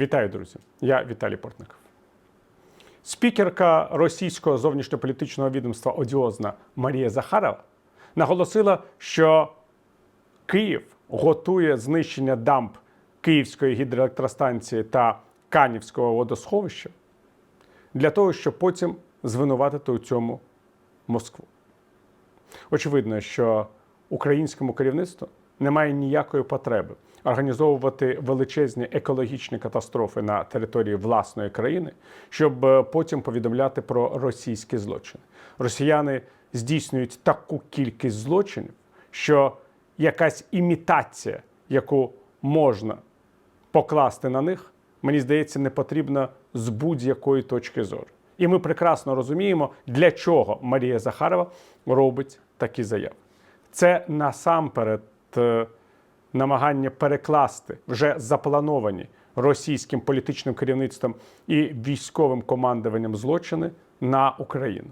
Вітаю, друзі! Я Віталій Портников. Спікерка російського зовнішньополітичного відомства одіозна Марія Захарова наголосила, що Київ готує знищення дамб Київської гідроелектростанції та Канівського водосховища для того, щоб потім звинуватити у цьому Москву. Очевидно, що українському керівництву немає ніякої потреби організовувати величезні екологічні катастрофи на території власної країни, щоб е, потім повідомляти про російські злочини. Росіяни здійснюють таку кількість злочинів, що якась імітація, яку можна покласти на них, мені здається, не потрібна з будь-якої точки зору. І ми прекрасно розуміємо, для чого Марія Захарова робить такі заяви. Це насамперед намагання перекласти вже заплановані російським політичним керівництвом і військовим командуванням злочини на Україну.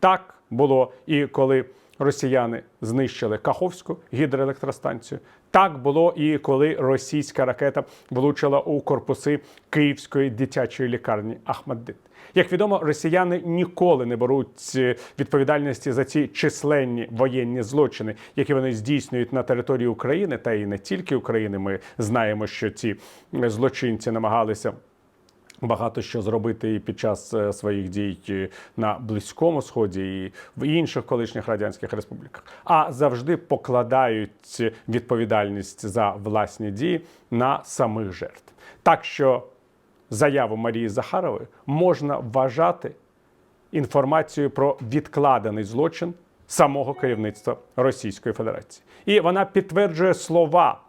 Так було і коли росіяни знищили Каховську гідроелектростанцію. Так було і коли російська ракета влучила у корпуси Київської дитячої лікарні Ахмаддит. Як відомо, росіяни ніколи не беруть е, відповідальності за ці численні воєнні злочини, які вони здійснюють на території України, та і не тільки України. Ми знаємо, що ці е, злочинці намагалися. Багато що зробити під час е, своїх дій е, на близькому сході і в інших колишніх радянських республіках, а завжди покладають відповідальність за власні дії на самих жертв. Так що заяву Марії Захарової можна вважати інформацією про відкладений злочин самого керівництва Російської Федерації, і вона підтверджує слова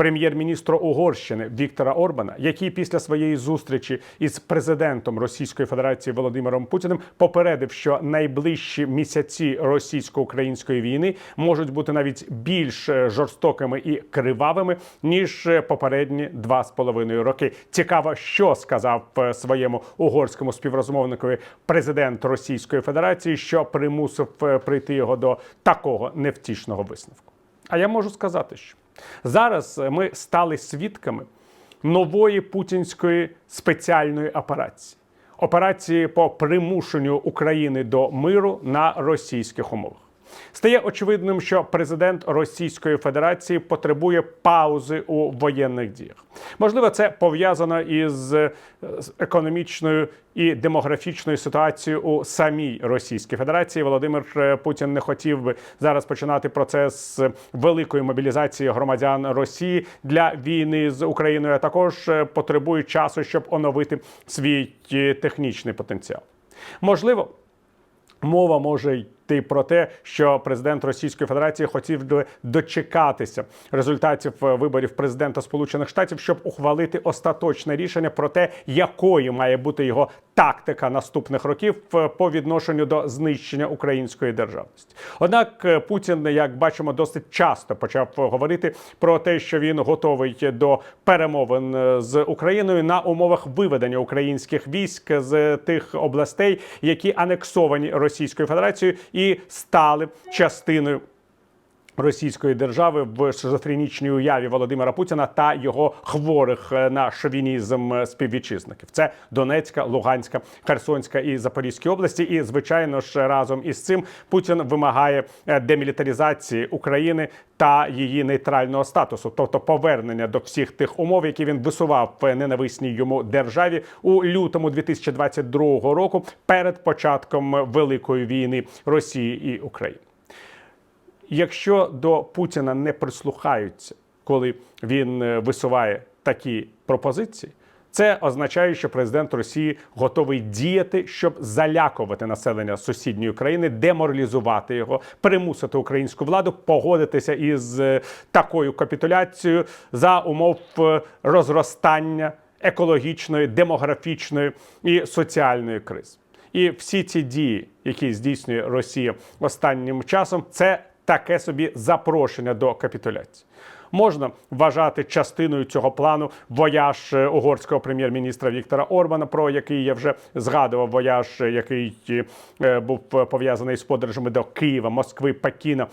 прем'єр-міністра Угорщини Віктора Орбана, який після своєї зустрічі із президентом Російської Федерації Володимиром Путіним попередив, що найближчі місяці російсько-української війни можуть бути навіть більш е, жорстокими і кривавими ніж е, попередні два з половиною роки. Цікаво, що сказав е, своєму угорському співрозмовникові президент Російської Федерації, що примусив прийти його до такого невтішного висновку. А я можу сказати, що зараз е, ми стали свідками нової путінської спеціальної операції. Операції по примушенню України до миру на російських умовах. Стає очевидним, що президент Російської Федерації потребує паузи у воєнних діях. Можливо, це пов'язано із е, економічною і демографічною ситуацією у самій Російській Федерації. Володимир е, Путін не хотів би зараз починати процес великої мобілізації громадян Росії для війни з Україною. а Також е, потребує часу, щоб оновити свій технічний потенціал. Можливо. Мова може йти про те, що президент Російської Федерації хотів дочекатися результатів е, виборів президента Сполучених Штатів, щоб ухвалити остаточне рішення про те, якою має бути його тактика наступних років е, по відношенню до знищення української державності. Однак е, Путін, як бачимо, досить часто почав говорити про те, що він готовий до перемовин е, з Україною на умовах виведення українських військ з тих областей, які анексовані Російською Федерацією і стали частиною. Російської держави в шизофренічній уяві Володимира Путіна та його хворих е, на шовінізм е, співвітчизників. Це Донецька, Луганська, Херсонська і Запорізькі області. І звичайно ж разом із цим Путін вимагає е, демілітаризації України та її нейтрального статусу, тобто повернення до всіх тих умов, які він висував в ненависній йому державі у лютому 2022 року перед початком великої війни Росії і України. Якщо до Путіна не прислухаються, коли він е, висуває такі пропозиції, це означає, що президент Росії готовий діяти, щоб залякувати населення сусідньої країни, деморалізувати його, примусити українську владу погодитися із е, такою капітуляцією за умов е, розростання екологічної, демографічної і соціальної кризи. І всі ці дії, які здійснює Росія останнім часом, це таке собі запрошення до капітуляції. Можна вважати частиною цього плану вояж е, угорського прем'єр-міністра Віктора Орбана, про який я вже згадував. Вояж, е, який е, був пов'язаний з подорожами до Києва, Москви, Пекіна,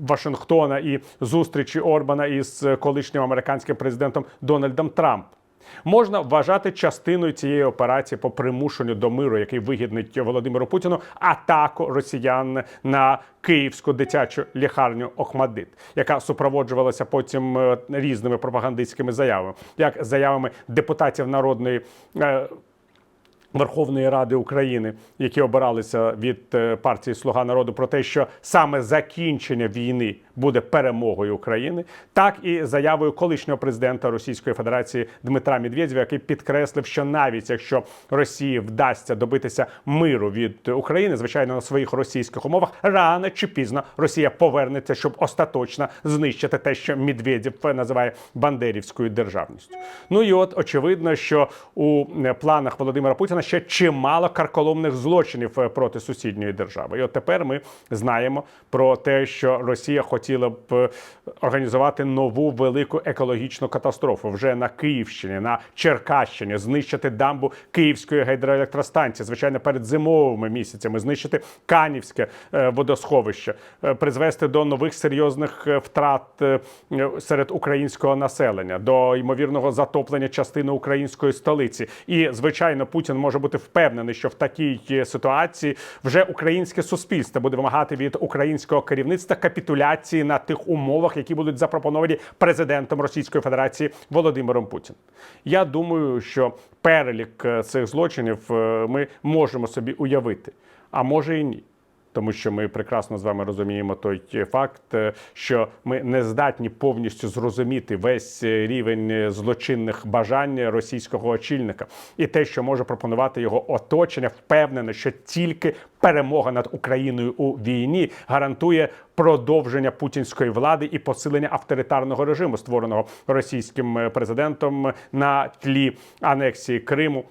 Вашингтона і зустрічі Орбана із колишнім американським президентом Дональдом Трампом. Можна вважати частиною цієї операції по примушенню до миру, який вигіднить Володимиру Путіну, атаку росіян на київську дитячу лікарню Охмадит, яка супроводжувалася потім е, різними пропагандистськими заявами, як заявами депутатів народної. Верховної Ради України, які обиралися від е, партії Слуга народу, про те, що саме закінчення війни буде перемогою України, так і заявою колишнього президента Російської Федерації Дмитра Медведєва, який підкреслив, що навіть якщо Росії вдасться добитися миру від України, звичайно, на своїх російських умовах, рано чи пізно Росія повернеться, щоб остаточно знищити те, що Медведєв називає бандерівською державністю. Ну і от очевидно, що у е, планах Володимира Путіна ще чимало карколомних злочинів е, проти сусідньої держави. І от тепер ми знаємо про те, що Росія хотіла б е, організувати нову велику екологічну катастрофу вже на Київщині, на Черкащині, знищити дамбу Київської гідроелектростанції, звичайно, перед зимовими місяцями, знищити Канівське е, водосховище, призвести до нових серйозних втрат серед українського населення, до ймовірного затоплення частини української столиці. І звичайно, Путін може бути впевнений, що в такій е, ситуації вже українське суспільство буде вимагати від українського керівництва капітуляції на тих умовах, які будуть запропоновані президентом Російської Федерації Володимиром Путіним. Я думаю, що перелік е, цих злочинів е, ми можемо собі уявити, а може і ні. Тому що ми прекрасно з вами розуміємо той факт, е, що ми не здатні повністю зрозуміти весь е, рівень е, злочинних бажань російського очільника, і те, що може пропонувати його оточення, впевнене, що тільки перемога над Україною у війні гарантує продовження путінської влади і посилення авторитарного режиму, створеного російським е, президентом на тлі анексії Криму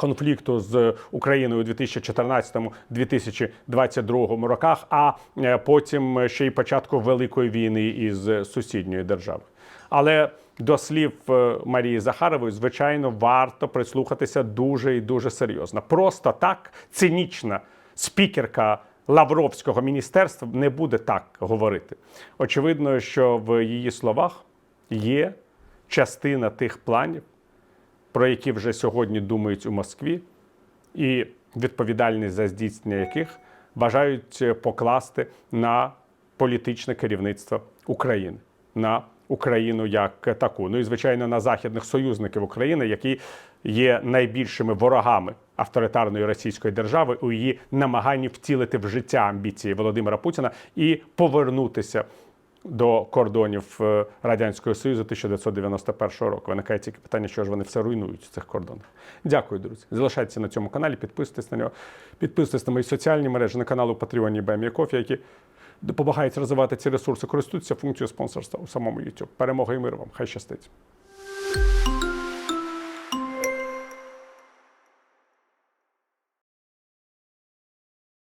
конфлікту з Україною у 2014-2022 роках, а е, потім ще й початку великої війни із сусідньої держави. Але до слів е, Марії Захарової, звичайно, варто прислухатися дуже і дуже серйозно. Просто так цинічна спікерка. Лавровського міністерства не буде так говорити. Очевидно, що в її словах є частина тих планів, про які вже сьогодні думають у Москві, і відповідальність за здійснення яких бажають е, покласти на політичне керівництво України, на Україну як таку. Ну і звичайно на західних союзників України, які є найбільшими ворогами авторитарної російської держави у її намаганні втілити в життя амбіції Володимира Путіна і повернутися до кордонів е, Радянського Союзу 1991 року. Виникає тільки питання, що ж вони все руйнують в цих кордонах. Дякую, друзі. Залишайтеся на цьому каналі, підписуйтесь на нього, підписуйтесь на мої соціальні мережі, на каналу Patreon і Бемі Кофі, які допомагають розвивати ці ресурси, користуються функцією спонсорства у самому YouTube. Перемога і мир вам! Хай щастить!